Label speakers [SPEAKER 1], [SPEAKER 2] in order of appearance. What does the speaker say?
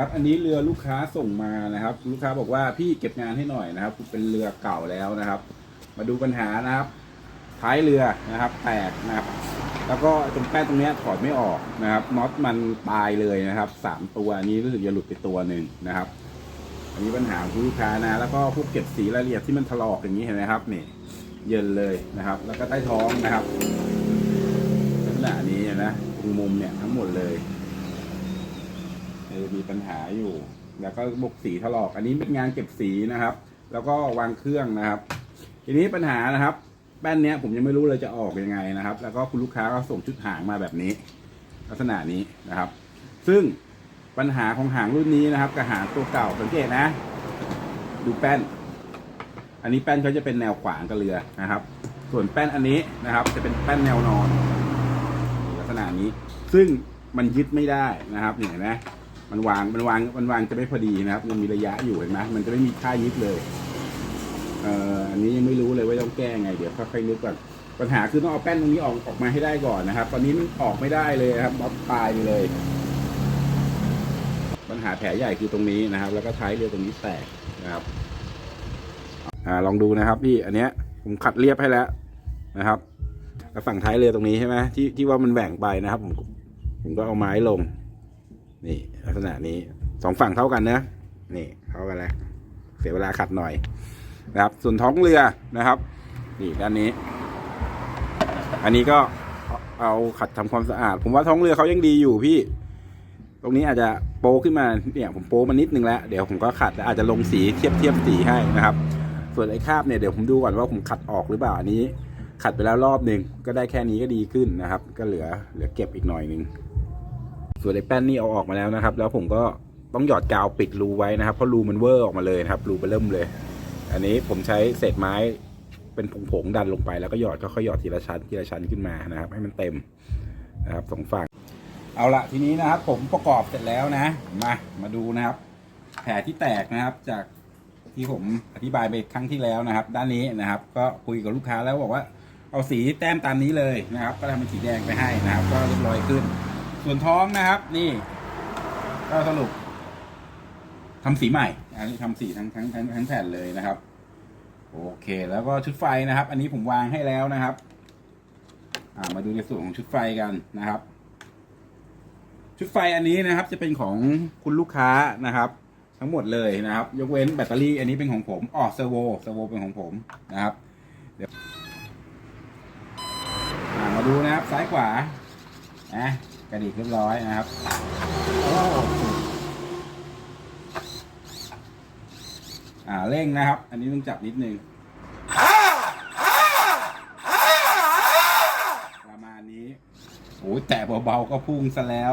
[SPEAKER 1] ครับ อันนี้เรือลูกค้าส่งมานะครับ ลูกค้าบอกว่าพี่เก็บงานให้หน่อยนะครับ เป็นเรือเก่าแล้วนะครับ มาดูปัญหานะครับ ท้ายเรือนะครับ แตกนะครับ แล้วก็ตรงแป้นตรงนี้ถอดไม่ออกนะครับน็อตมันตายเลยนะครับสามตัวอันนี้รู้สึกจะหลุดไปตัวหนึ่งนะครับ อันนี้ปัญหาของลูกค้านะแล้วก็พวกเก็บสีรายละเอียดที่มันถลอกอย่างนี้เห็นไหมครับนี่เยินเลยนะครับ แล้วก็ใต้ท้องนะครับลักษณะนี้นะตรงมุมเนี่ยทั้งหมดเลย เออมีปัญหาอยู่ แล้วก็บกสีถลอก อันนี้เป็นงานเก็บสีนะครับ แล้วก็วางเครื่องนะครับ ทีนี้ปัญหานะครับ แป้นเนี้ยผมยังไม่รู้เลยจะออกยังไงนะครับ แล้วก็คุณลูกค้าก็ส่งชุดหางมาแบบนี้ ลักษณะนี้นะครับ ซึ่งปัญหาของหางรุ่นนี้นะครับกับหางตัวเก่าสังเกตนะ ดูแป้น อันนี้แป้นเขาจะเป็นแนวขวางกับเรือนะครับ ส่วนแป้นอันนี้นะครับ จะเป็นแป้นแนวนอนลักษณะนี้ ซึ่งมันยึดไม่ได้นะครับเนี่เห็นไหม มันวางมันวางมันวางจะไม่พอดีนะครับ มันมีระยะอยู่เห็นไหมมันจะไม่มีค่ายึดเลยเอ่ออันนี้ยังไม่รู้เลยว่าต้องแก้ไง เดี๋ยวค่อยๆนึกก่อนปัญหาคือต้องเอาแป้นตรงนี้ออกออกมาให้ได้ก่อนนะครับ ตอนนี้มันออกไม่ได้เลยครับบล็อกตายไปเลย ปัญหาแผลใหญ่คือตรงนี้นะครับ แล้วก็ท้ายเรือตรงนี้แตกนะครับอ่าลองดูนะครับพี่อันเนี้ยผมขัดเรียบให้แล้วนะครับฝั่งท้ายเรือตรงนี้ใช่ไหมที่ที่ว่ามันแหว่งไปนะครับผมผมก็เอาไม้ลง นี่ลักษณะนี้สองฝั่งเท่ากันนะนี่เท่ากันแล้วเสียเวลาขัดหน่อยนะครับ ส่วนท้องเรือนะครับนี่ด้านนี้ อันนี้ก็เอาขัดทำความสะอาด ผมว่าท้องเรือเขายังดีอยู่พี่ ตรงนี้อาจจะโป๊ขึ้นมาเนี่ยผมโป๊มานิดนึงแล้วเดี๋ยวผมก็ขัดแล้วอาจจะลงสีเทียบเทียบสีให้นะครับ ส่วนไอ้คราบเนี่ยเดี๋ยวผมดูก่อนว่าผมขัดออกหรือเปล่าอันนี้ ขัดไปแล้วรอบหนึ่งก็ได้แค่นี้ก็ดีขึ้นนะครับ ก็เหลือเหลือเก็บอีกหน่อยหนึ่ง ส่วนไอ้แป้นนี่เอาออกมาแล้วนะครับ แล้วผมก็ต้องหยอดกาวปิดรูไว้นะครับเพราะรูมันเวอร์ออกมาเลยนะครับรูมันเริ่มเลย อันนี้ผมใช้เศษไม้เป็นผงๆดันลงไปแล้วก็หยอดก็ค่อยหยอดทีละชั้นทีละชั้นขึ้นมานะครับ ให้มันเต็มนะครับสองฝั่งเอาละทีนี้นะครับ ผมประกอบเสร็จแล้วนะมามาดูนะครับ แผลที่แตกนะครับจากที่ผมอธิบายไปครั้งที่แล้วนะครับ ด้านนี้นะครับ ก็คุยกับลูกค้าแล้วบอกว่าเอาสีแต้มตามนี้เลยนะครับ ก็ทำเป็นสีแดงไปให้นะครับ ก็เรียบร้อยขึ้น ส่วนท้องนะครับ นี่ ก็สรุปทำสีใหม่ อันนี้ทำสีทั้งทั้งทั้งทั้งแผ่นเลยนะครับ โอเค แล้วก็ชุดไฟนะครับ อันนี้ผมวางให้แล้วนะครับ อ่ามาดูในส่วนของชุดไฟกันนะครับ ชุดไฟอันนี้นะครับ จะเป็นของคุณลูกค้านะครับ ทั้งหมดเลยนะครับ ยกเว้นแบตเตอรี่ อันนี้เป็นของผมอ๋อเซอร์โวเซอร์โวเป็นของผมนะครับเดี๋ยวมาดูนะครับซ้ายขวานะ กระดิกเรียบร้อยนะครับอ้อ่าเร่งนะครับ อันนี้ต้องจับนิดนึงประมาณนี้โอ้ยแตะเบาๆก็พุ่งซะแล้ว